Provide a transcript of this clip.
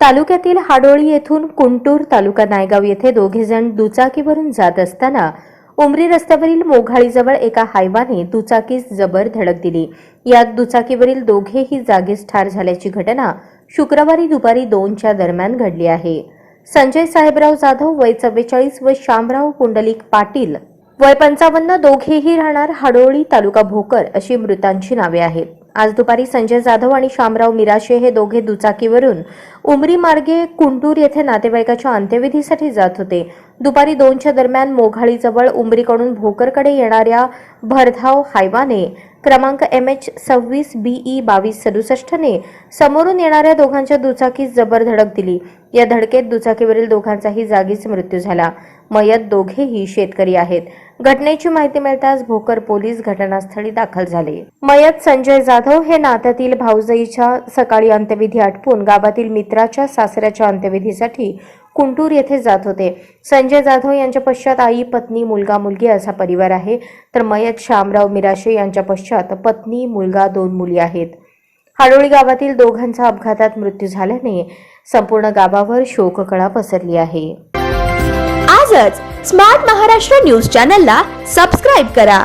तालुक्यातील हाडोळी येथून कुंटूर तालुका नायगाव येथे दोघे जण दुचाकीवरून जात असताना उमरी रस्त्यावरील मोघाळीजवळ एका हायवाने दुचाकीस जबर धडक दिली. यात दुचाकीवरील दोघेही जागीच ठार झाल्याची घटना शुक्रवारी दुपारी दोनच्या दरम्यान घडली आहे. संजय साहेबराव जाधव वय चव्वेचाळीस व श्यामराव पुंडलिक पाटील वय पंचावन्न दोघेही राहणार हाडोळी तालुका भोकर अशी मृतांची नावे आहेत. आज दुपारी संजय जाधव आणि शामराव मिराशे हे दोघे दुचाकीवरून उमरी मार्गे कुंटूर येथे नातेवाईकाच्या अंत्यविधीसाठी जात होते. दुपारी दोनच्या दरम्यान मोघाळीजवळ उमरीकडून भोकरकडे येणाऱ्या भरधाव हायवाने क्रमांक एम एच सव्वीस बीई बावीस सदुसष्टने समोरून येणाऱ्या दोघांच्या दुचाकीस जबर धडक दिली. या धडकेत दुचाकीवरील दोघांचाही जागीच मृत्यू झाला. मयत दोघेही शेतकरी आहेत. घटनेची माहिती मिळताच भोकर पोलीस घटनास्थळी दाखल झाले. मयत संजय जाधव हे नात्यातील भाऊजाईच्या सकाळी अंत्यविधी आटपून गावातील मित्राच्या सासऱ्याच्या अंत्यविधीसाठी कुंटूर येथे जात होते. संजय जाधव यांच्या पश्चात आई पत्नी मुलगा मुलगी असा परिवार आहे. तर मयत श्यामराव मिराशे यांच्या पश्चात पत्नी मुलगा दोन मुली आहेत. हाडोळी गावातील दोघांचा अपघातात मृत्यू झाल्याने संपूर्ण गावावर शोककळा पसरली आहे. आजच स्मार्ट महाराष्ट्र न्यूज चॅनलला सबस्क्राईब करा.